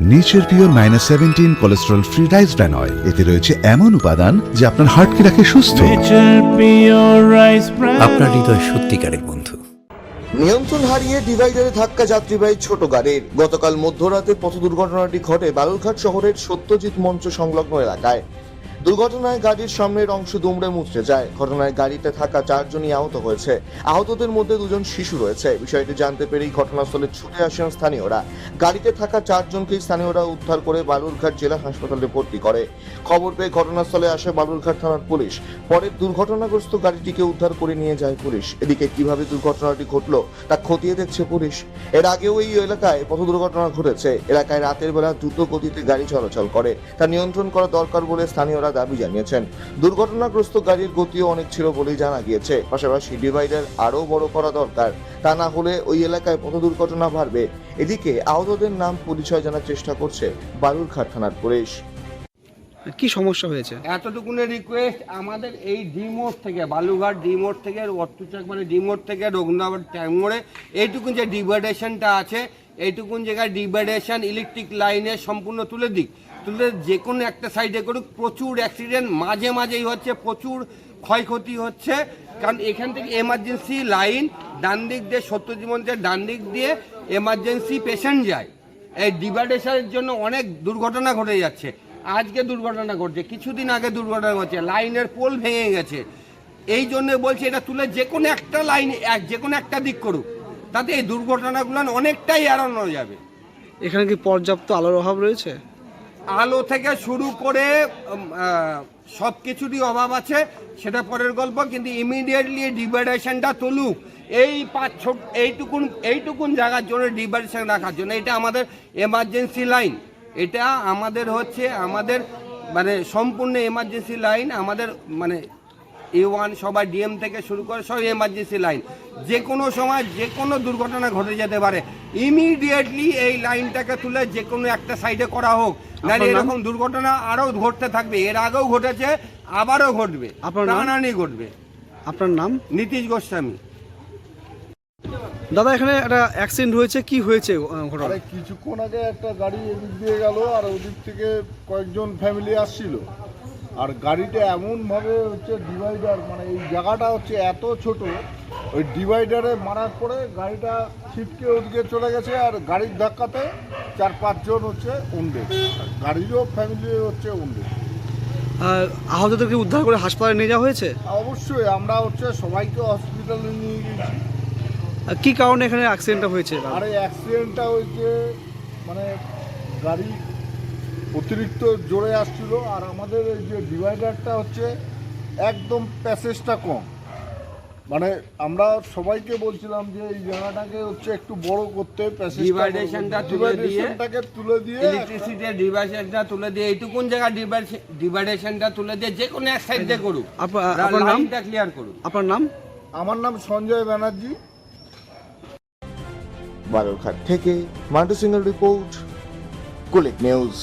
Nature pure minus seventeen cholesterol free rice bran oil এতে রয়েছে এমন উপাদান যে আপনার হার্টকে রাখে সুস্থ। আপনার হৃদয় সত্যিকারের বন্ধু। নিয়ন্ত্রণ হারিয়ে ডিভাইডারে ধাক্কা যাত্রীবাহী ছোট গাড়ির। গতকাল মধ্যরাতে পথ দুর্ঘটনাটি ঘটে বালুরঘাট শহরের সত্যজিৎ মঞ্চ সংলগ্ন এলাকায়। দুর্ঘটনায় গাড়ির সামনের অংশ দুমড়ে মুচড়ে যায়। ঘটনায় গাড়িতে থাকা চারজনই আহত হয়েছে। আহতদের মধ্যে দুজন শিশু রয়েছে। বিষয়টি জানতে পেরেই ঘটনাস্থলে ছুটে আসেন স্থানীয়রা। গাড়িতে থাকা চারজনকেই স্থানীয়রা উদ্ধার করে বালুরঘাট জেলা হাসপাতালে ভর্তি করে। খবর পেয়ে ঘটনাস্থলে আসে বালুরঘাট থানার পুলিশ। পরে দুর্ঘটনাগ্রস্ত গাড়িটিকে উদ্ধার করে নিয়ে যায় পুলিশ। এদিকে কীভাবে দুর্ঘটনাটি ঘটলো তা খতিয়ে দেখছে পুলিশ। এর আগেও এই এলাকায় পথ দুর্ঘটনা ঘটেছে। এলাকায় রাতের বেলা দ্রুত গতিতে গাড়ি চলাচল করে। তা নিয়ন্ত্রণ করা দরকার বলে স্থানীয়রা দাবি জানিয়েছেন। দুর্ঘটনাগ্রস্ত গাড়ির গতিও অনেক ছিল বলেই জানা গিয়েছে। পাশাপাশি ডিভাইডার আরও বড় করা দরকার। তা না হলে ওই এলাকায় পথ দুর্ঘটনা বাড়বে। এদিকে আহতদের নাম পরিচয় জানার চেষ্টা করছে বালুরঘাট থানার পুলিশ। কি সমস্যা হয়েছে? এতটুকুনের রিকোয়েস্ট আমাদের এই ডি মোড় থেকে বালুঘাট ডি মোড় থেকে অট্টুচাক মানে ডি মোড় থেকে রঘুনাথ ট্যাঙ্ক মোড়ে এইটুকুন যে ডিভাইডেশনটা আছে এইটুকুন জায়গায় ডিভাইডেশন ইলেকট্রিক লাইনে সম্পূর্ণ তুলে দিক। তুলে যে কোনো একটা সাইডে করুক, প্রচুর অ্যাক্সিডেন্ট মাঝে মাঝেই হচ্ছে, প্রচুর ক্ষয়ক্ষতি হচ্ছে। কারণ এখান থেকে এমার্জেন্সি লাইন ডান দিক দিয়ে সত্যজীবনদের ডান দিক দিয়ে এমার্জেন্সি পেশেন্ট যায়। এই ডিভাইডেশনের জন্য অনেক দুর্ঘটনা ঘটে যাচ্ছে। আজকে দুর্ঘটনা ঘটছে, কিছুদিন আগে দুর্ঘটনা ঘটছে লাইনের পোল ভেঙে গেছে। এই জন্য বলছি, এটা তুলে যে কোনো একটা লাইন যে কোনো একটা দিক করুক, তাতে এই দুর্ঘটনাগুলো অনেকটাই এড়ানো যাবে। এখানে কি পর্যাপ্ত আলোর অভাব রয়েছে? আলো থেকে শুরু করে সব কিছুরই অভাব আছে, সেটা পরের গল্প, কিন্তু ইমিডিয়েটলি ডিভাইডেশনটা তুলুক। এই পাঁচ ছোট এইটুকুন এইটুকুন জায়গার জন্য ডিভাইডেশন রাখার জন্য, এটা আমাদের এমার্জেন্সি লাইন এটা আমাদের হচ্ছে, আমাদের মানে সম্পূর্ণ এমার্জেন্সি লাইন আমাদের মানে এ ওয়ান সবাই ডিএম থেকে শুরু করে সব এমার্জেন্সি লাইন যে কোনো সময় যে কোনো দুর্ঘটনা ঘটে যেতে পারে। ইমিডিয়েটলি এই লাইনটাকে তুলে যে কোনো একটা সাইডে করা হোক। নাহলে এরকম দুর্ঘটনা আরও ঘটতে থাকবে। এর আগেও ঘটেছে আবারও ঘটবে। আপনার নাম? প্রাণহানি ঘটবে। আপনার নাম? নীতিশ গোস্বামী। দাদা এখানে একটা অ্যাক্সিডেন্ট হয়েছে। কি হয়েছে ঘটনা? কিছুক্ষণ আগে একটা গাড়ি এদিক দিয়ে গেল আর ওদিক থেকে কয়েকজন ফ্যামিলি আসছিল। আর গাড়িটা এমনভাবে হচ্ছে ডিভাইডার মানে এই জায়গাটা হচ্ছে এত ছোট ওই ডিভাইডারে মারার পরে গাড়িটা ছিটকে ওদিকে চলে গেছে আর গাড়ির ধাক্কাতে চার পাঁচজন হচ্ছে উন্ডে গাড়িরও ফ্যামিলি হচ্ছে উন্ডে আহতদেরকে উদ্ধার করে হাসপাতালে নিয়ে যাওয়া হয়েছে? অবশ্যই আমরা হচ্ছে সবাইকে হসপিটালে নিয়ে গেছি কি কারণে এখানে অ্যাক্সিডেন্টটা হয়েছে? আর অ্যাক্সিডেন্টটা হয়েছে মানে গাড়ি অতিরিক্ত জোরে আসছিল আর আমাদের এই যে ডিভাইডারটা হচ্ছে একদম প্যাসেজটা কম। মানে আমরা সবাইকে বলছিলাম যে এই জায়গাটাকে হচ্ছে একটু বড় করতে Dividationটা তুলে দিয়ে- তুলে দিয়ে ইলেকট্রিসিটির ডিভাইডেশনটা তুলে দিয়ে জায়গা ডিভাইডেশনটা তুলে দিয়ে যে কোনো এক সাইডে করুক। আপনার আপনার নাম? ক্লিয়ার করুক। আপনার নাম? আমার নাম সঞ্জয় ব্যানার্জি। বালুরঘাট থেকে মান্টু সিংহের রিপোর্ট কুলিক নিউজ